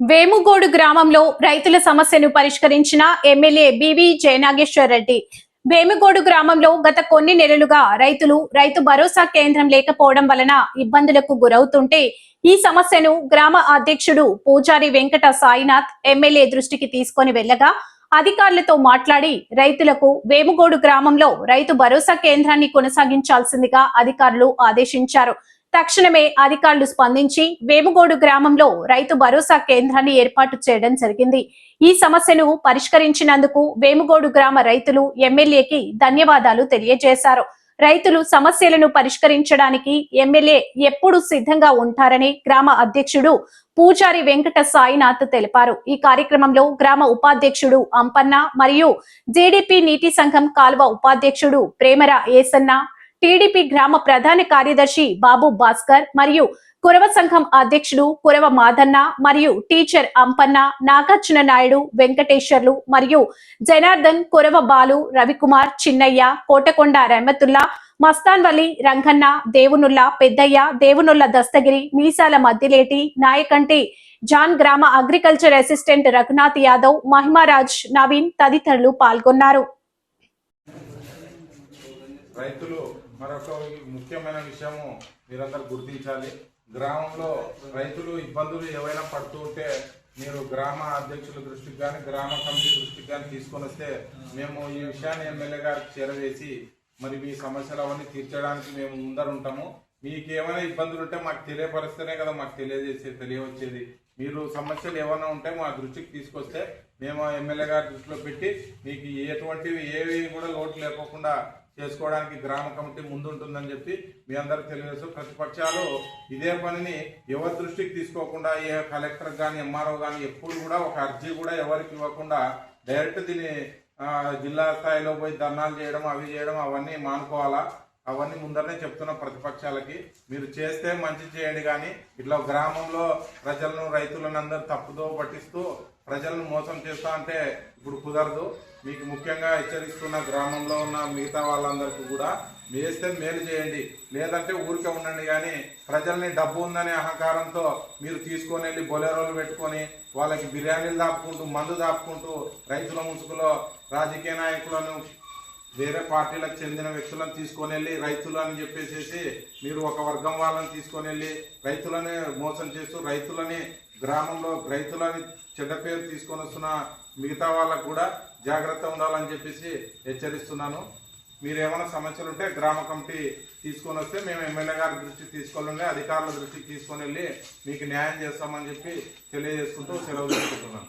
వేముగోడు గ్రామంలో రైతుల సమస్యను పరిష్కరించిన MLA B V Jayanageswar Reddy Vemugodu గ్రామంలో గత కొన్ని నెలలుగా రైతులు రైతు భరోసా కేంద్రం లేకపోవడం వలన ఇబ్బందులకు గురవుతుంటే ఈ సమస్యను గ్రామ అధ్యక్షుడు పూజారి వెంకట సాయినాథ్ ఎమ్మెల్యే దృష్టికి తీసుకొని వెళ్ళగా అధికారులతో మాట్లాడి రైతులకు వేముగోడు గ్రామంలో రైతు భరోసా కేంద్రాన్ని కొనసాగించాల్సిందిగా అధికారులు ఆదేశించారు. తక్షణమే అధికారులు స్పందించి వేముగోడు గ్రామంలో రైతు భరోసా కేంద్రాన్ని ఏర్పాటు చేయడం జరిగింది. ఈ సమస్యను పరిష్కరించినందుకు వేముగోడు గ్రామ రైతులు ఎమ్మెల్యేకి ధన్యవాదాలు తెలియజేశారు. రైతులు సమస్యలను పరిష్కరించడానికి ఎమ్మెల్యే ఎప్పుడు సిద్ధంగా ఉంటారని గ్రామ అధ్యక్షుడు పూజారి వెంకట సాయినాథ్ తెలిపారు. ఈ కార్యక్రమంలో గ్రామ ఉపాధ్యక్షుడు అంపన్న మరియు జేడీపీ నీటి సంఘం కాల్వ ఉపాధ్యక్షుడు ప్రేమర ఏసన్న టీడీపీ గ్రామ ప్రధాన కార్యదర్శి బాబు భాస్కర్ మరియు కురవ సంఘం అధ్యక్షుడు కురవ మాదన్న మరియు టీచర్ అంపన్న నాగార్జున నాయుడు వెంకటేశ్వర్లు మరియు జనార్దన్ కురవ బాలు రవికుమార్ చిన్నయ్య కోటకొండ రెహమతుల్లా మస్తాన్వల్లి రంగన్న దేవునుల్లా పెద్దయ్య దేవునుల్ల దస్తగిరి మీసాల మద్దిలేటి నాయకంటి జాన్ గ్రామ అగ్రికల్చర్ అసిస్టెంట్ రఘునాథ్ యాదవ్ మహిమారాజ్ నవీన్ తదితరులు పాల్గొన్నారు. రైతులు మరొక ముఖ్యమైన విషయము మీరందరూ గుర్తించాలి. గ్రామంలో రైతులు ఇబ్బందులు ఏవైనా పడుతూ ఉంటే మీరు గ్రామ అధ్యక్షుల దృష్టికి కానీ గ్రామ కమిటీ దృష్టికి కానీ తీసుకొని వస్తే మేము ఈ విషయాన్ని ఎమ్మెల్యే గారికి చేరవేసి మరి మీ సమస్యలు అవన్నీ తీర్చడానికి మేము ముందర ఉంటాము మీకు ఏమైనా ఇబ్బందులు ఉంటే మాకు తెలియపరిస్తేనే కదా మాకు తెలియజేసేది తెలియవచ్చేది. మీరు సమస్యలు ఏమైనా ఉంటే మా దృష్టికి తీసుకొస్తే మేము ఎమ్మెల్యే గారి దృష్టిలో పెట్టి మీకు ఎటువంటివి ఏవి కూడా లోటు లేకోకుండా చేసుకోవడానికి గ్రామ కమిటీ ముందుంటుందని చెప్పి మీ అందరూ తెలియజేస్తూ ప్రతిపక్షాలు ఇదే పనిని ఎవరి దృష్టికి తీసుకోకుండా ఏ కలెక్టర్ కానీ ఎంఆర్ఓ కానీ ఎప్పుడు కూడా ఒక అర్జీ కూడా ఎవరికి ఇవ్వకుండా డైరెక్ట్ దీన్ని జిల్లా స్థాయిలో పోయి ధర్నాలు చేయడం అవి చేయడం అవన్నీ మానుకోవాలా? అవన్నీ ముందరనే చెప్తున్న ప్రతిపక్షాలకి. మీరు చేస్తే మంచి చేయండి కానీ ఇట్లా గ్రామంలో ప్రజలను రైతులను అందరూ తప్పుదో పట్టిస్తూ ప్రజలను మోసం చేస్తా అంటే ఇప్పుడు కుదరదు. మీకు ముఖ్యంగా హెచ్చరిస్తున్న గ్రామంలో ఉన్న మిగతా వాళ్ళందరికీ కూడా వేస్తే మేలు చేయండి. లేదంటే ఊరికే ఉండండి కానీ ప్రజల్ని డబ్బు ఉందనే అహంకారంతో మీరు తీసుకొని వెళ్ళి బొలెరోలు పెట్టుకొని వాళ్ళకి బిర్యానీలు దాపుకుంటూ మందు దాపుకుంటూ రైతుల ముసుగులో రాజకీయ నాయకులను వేరే పార్టీలకు చెందిన వ్యక్తులను తీసుకొని వెళ్ళి రైతులు అని చెప్పేసి మీరు ఒక వర్గం వాళ్ళని తీసుకొని వెళ్ళి రైతులని మోసం చేస్తూ రైతులని గ్రామంలో రైతులని చెడ్డ పేరు తీసుకొని వస్తున్న మిగతా వాళ్ళకు కూడా జాగ్రత్త ఉండాలని చెప్పేసి హెచ్చరిస్తున్నాను. మీరు ఏమైనా సమస్యలు ఉంటే గ్రామ కమిటీ తీసుకొని వస్తే మేము ఎమ్మెల్యే గారి దృష్టికి తీసుకొని అధికారుల దృష్టికి తీసుకొని వెళ్ళి మీకు న్యాయం చేస్తామని చెప్పి తెలియజేసుకుంటూ సెలవు తీసుకుంటున్నాను.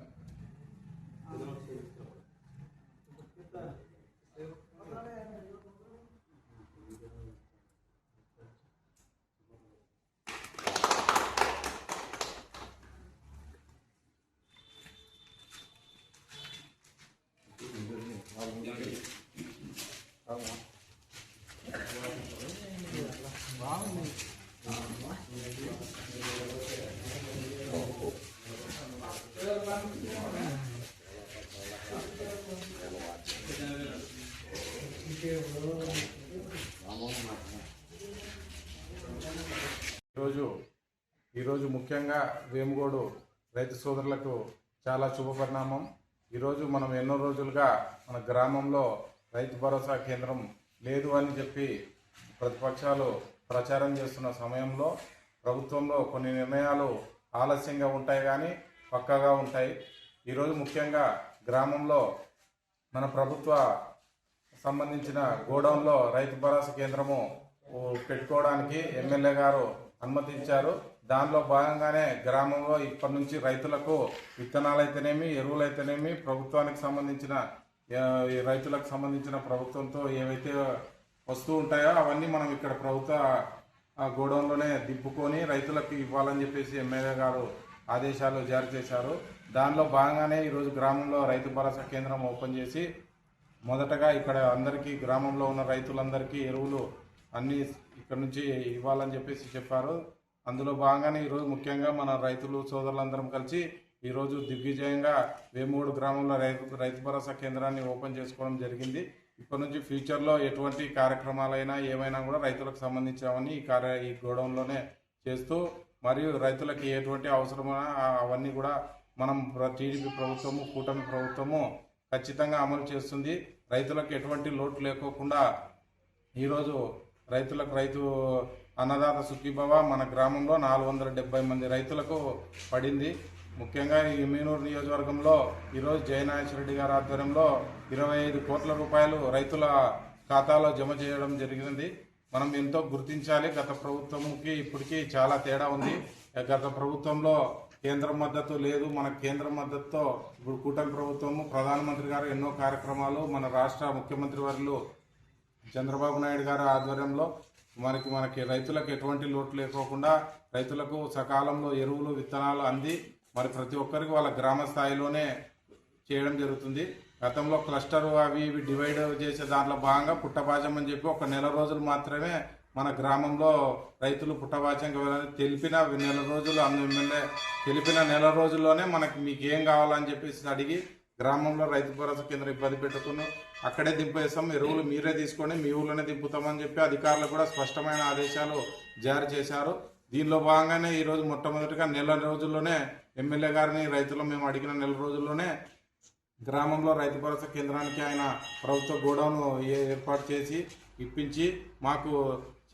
ఈరోజు ఈరోజు ముఖ్యంగా వేముగోడు రైతు సోదరులకు చాలా శుభపరిణామం ఈరోజు మనం ఎన్నో రోజులుగా మన గ్రామంలో రైతు భరోసా కేంద్రం లేదు అని చెప్పి ప్రతిపక్షాలు ప్రచారం చేస్తున్న సమయంలో ప్రభుత్వంలో కొన్ని నిర్ణయాలు ఆలస్యంగా ఉంటాయి కానీ పక్కాగా ఉంటాయి. ఈరోజు ముఖ్యంగా గ్రామంలో మన ప్రభుత్వ సంబంధించిన గోడౌన్లో రైతు భరోసా కేంద్రము పెట్టుకోవడానికి ఎమ్మెల్యే గారు అనుమతించారు. దానిలో భాగంగానే గ్రామంలో ఇప్పటి నుంచి రైతులకు విత్తనాలు అయితేనేమి ఎరువులు అయితేనేమి ప్రభుత్వానికి సంబంధించిన రైతులకు సంబంధించిన ప్రభుత్వంతో ఏవైతే వస్తూ ఉంటాయో అవన్నీ మనం ఇక్కడ ప్రభుత్వ గోడౌన్లోనే దింపుకొని రైతులకు ఇవ్వాలని చెప్పేసి ఎమ్మెల్యే గారు ఆదేశాలు జారీ చేశారు. దానిలో భాగంగానే ఈరోజు గ్రామంలో రైతు భరోసా కేంద్రం ఓపెన్ చేసి మొదటగా ఇక్కడ అందరికీ గ్రామంలో ఉన్న రైతులందరికీ ఎరువులు అన్నీ ఇక్కడ నుంచి ఇవ్వాలని చెప్పేసి చెప్పారు. అందులో భాగంగానే ఈరోజు ముఖ్యంగా మన రైతులు సోదరులందరం కలిసి ఈరోజు దిగ్విజయంగా వేమూడు గ్రామంలో రైతు రైతు భరోసా కేంద్రాన్ని ఓపెన్ చేసుకోవడం జరిగింది. ఇప్పటి నుంచి ఫ్యూచర్లో ఎటువంటి కార్యక్రమాలైనా ఏమైనా కూడా రైతులకు సంబంధించినవన్నీ ఈ కార్య ఈ గోడౌన్లోనే చేస్తూ మరియు రైతులకు ఎటువంటి అవసరమైన అవన్నీ కూడా మనం టీడీపీ ప్రభుత్వము కూటమి ప్రభుత్వము ఖచ్చితంగా అమలు చేస్తుంది. రైతులకు ఎటువంటి లోటు లేకోకుండా ఈరోజు రైతులకు రైతు అన్నదాత సుఖీభవ మన గ్రామంలో నాలుగు వందల డెబ్బై మంది రైతులకు పడింది. ముఖ్యంగా ఈ మీనూరు నియోజకవర్గంలో ఈరోజు జయనాగేశ్వరరెడ్డి గారి ఆధ్వర్యంలో ఇరవై ఐదు కోట్ల రూపాయలు రైతుల ఖాతాలో జమ చేయడం జరిగింది. మనం ఎంతో గుర్తించాలి. గత ప్రభుత్వంకి ఇప్పటికీ చాలా తేడా ఉంది. గత ప్రభుత్వంలో కేంద్రం మద్దతు లేదు. మన కేంద్ర మద్దతుతో ఇప్పుడు కూటమి ప్రభుత్వము ప్రధానమంత్రి గారు ఎన్నో కార్యక్రమాలు మన రాష్ట్ర ముఖ్యమంత్రి వర్యులు చంద్రబాబు నాయుడు గారి ఆధ్వర్యంలో మనకి మనకి రైతులకు ఎటువంటి లోటు లేకోకుండా రైతులకు సకాలంలో ఎరువులు విత్తనాలు అంది. మరి ప్రతి ఒక్కరికి వాళ్ళ గ్రామ స్థాయిలోనే చేయడం జరుగుతుంది. గతంలో క్లస్టర్ అవి ఇవి డివైడ్ చేసే దాంట్లో భాగంగా పుట్టబాజం అని చెప్పి ఒక నెల రోజులు మాత్రమే మన గ్రామంలో రైతులు పుట్టబాచంగా వెళ్ళాలని తెలిపిన నెల రోజులు అన్న ఎమ్మెల్యే తెలిపిన నెల రోజుల్లోనే మనకి మీకు ఏం కావాలని చెప్పేసి అడిగి గ్రామంలో రైతు భరోసా కేంద్రం ఇబ్బంది పెట్టుకుని అక్కడే దింపేస్తాం. ఎరువులు మీరే తీసుకొని మీ ఊళ్ళోనే దింపుతామని చెప్పి అధికారులు కూడా స్పష్టమైన ఆదేశాలు జారీ చేశారు. దీనిలో భాగంగానే ఈరోజు మొట్టమొదటిగా నెల రోజుల్లోనే ఎమ్మెల్యే గారిని రైతులు మేము అడిగిన నెల రోజుల్లోనే గ్రామంలో రైతు భరోసా కేంద్రానికి ఆయన ప్రభుత్వ గోడౌన్ ఏ- ఏర్పాటు చేసి ఇప్పించి మాకు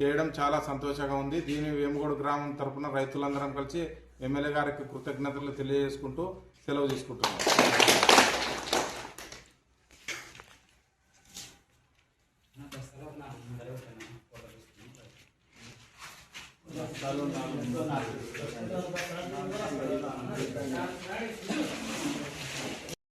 చేయడం చాలా సంతోషంగా ఉంది. దీని వేముగోడు గ్రామం తరఫున రైతులందరం కలిసి ఎమ్మెల్యే గారికి కృతజ్ఞతలు తెలియజేసుకుంటూ సెలవు తీసుకుంటున్నాం. నాలుగు